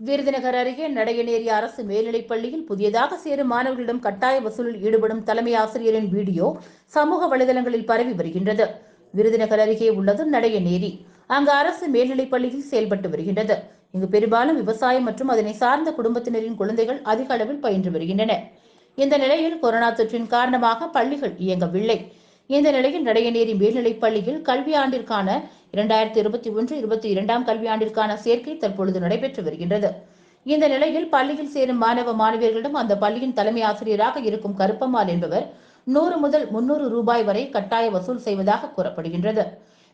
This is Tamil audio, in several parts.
விருதுநகர் அருகே நடையநேரி அரசு மேல்நிலைப் பள்ளியில் புதியதாக சேரும் மாணவர்களிடம் கட்டாய வசூலில் ஈடுபடும் தலைமை ஆசிரியரின் வீடியோ சமூக வலைதளங்களில் பரவி வருகின்றது. விருதுநகர் அருகே உள்ளது நடையநேரி. அங்கு அரசு மேல்நிலைப் பள்ளியில் செயல்பட்டு வருகின்றது. இங்கு பெரும்பாலும் விவசாயம் மற்றும் அதனை சார்ந்த குடும்பத்தினரின் குழந்தைகள் அதிக அளவில் பயின்று வருகின்றன இந்த நிலையில் கொரோனா தொற்றின் காரணமாக பள்ளிகள் இயங்கவில்லை. இந்த நிலையில் நடையநேரி மேல்நிலைப்பள்ளியில் கல்வி ஆண்டிற்கான இரண்டாயிரத்தி இருபத்தி ஒன்று இருபத்தி இரண்டாம் கல்வியாண்டிற்கான சேர்க்கை தற்பொழுது நடைபெற்று வருகின்றது. இந்த நிலையில் பள்ளியில் சேரும் மாணவ மாணவியர்களிடம் அந்த பள்ளியின் தலைமை ஆசிரியராக இருக்கும் கருப்பம்மாள் என்பவர் நூறு முதல் முன்னூறு ரூபாய் வரை கட்டாய வசூல் செய்வதாக கூறப்படுகின்றது.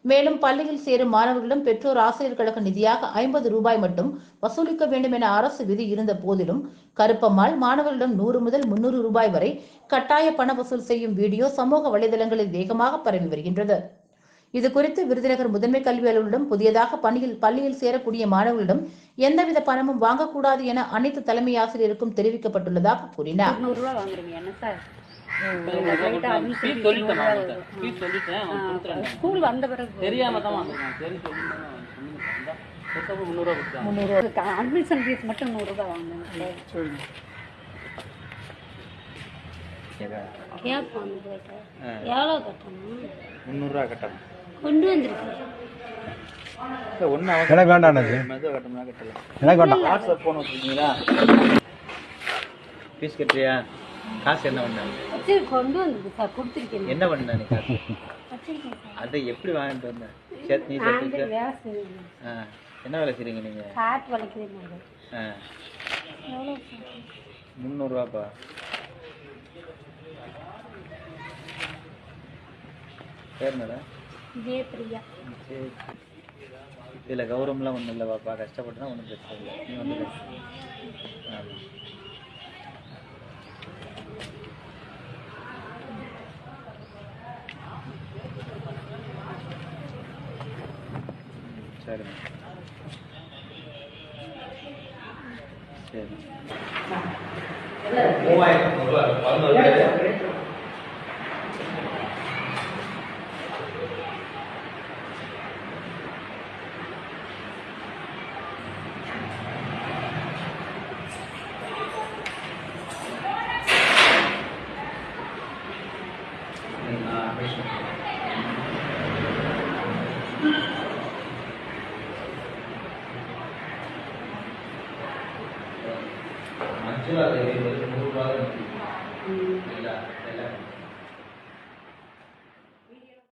மேலும் பள்ளியில் சேரும் மாணவர்களிடம் பெற்றோர் ஆசிரியர் கழக நிதியாக ஐம்பது ரூபாய் மட்டும் வசூலிக்க வேண்டும் என அரசு விதி இருந்த போதிலும் கருப்பம்மாள் மாணவர்களிடம் நூறு முதல் முன்னூறு ரூபாய் வரை கட்டாய பண வசூல் செய்யும் வீடியோ சமூக வலைதளங்களில் வேகமாக பரவி வருகின்றது. இது குறித்து விருதுநகர் முதன்மை கல்வி அலுவலரிடம் புதியதாக பணியில் பள்ளியில் சேரக்கூடிய மாணவர்களிடம் எந்தவித பணமும் வாங்கக்கூடாது என அனைத்து தலைமை ஆசிரியருக்கும் தெரிவிக்கப்பட்டுள்ளதாக கூறினார். சார் ஸ்கூல் வந்த பிறகு. தெரியாம தான் வந்திருக்கான். சரி சொல்லி முந்நூறுவா கொடுத்தாங்க அட்மிஷன் ஃபீஸ் மட்டும் நூறுரூவா அந்த போயிட்டு எவ்வளோ கட்டணும்? முந்நூறுரூவா கட்டணும். கொண்டு வந்திருக்கேன் எனக்கு வேண்டாம் எனக்கு வேண்டாம். வாட்ஸ்அப் ஃபோன் வச்சுருக்கீங்களா? ஃபீஸ் கட்டுறியா? காசு என்ன பண்ண? வச்சு கொண்டு வந்திருக்கு சார் கொடுத்துருக்கேன். என்ன பண்ண நீ காசு? அதை எப்படி வாங்கிட்டு வந்த? வந்து சேர்த்து வேலை செய்யணும் ஆ என்ன வேலை செய்றீங்க நீங்கள் காட்டு வளைக்குது ஆ. எவ்வளோ முந்நூறுரூவாப்பா பேர் என்னடா? இதே பிரியா சரி இதில் கௌரவம்லாம் ஒன்றும் இல்லை பாப்பா கஷ்டப்பட்டுனா ஒன்றும் பிரச்சனை இல்லை. நீ வந்து ஆமாம் சரிம்மா சரி. Ayúdate,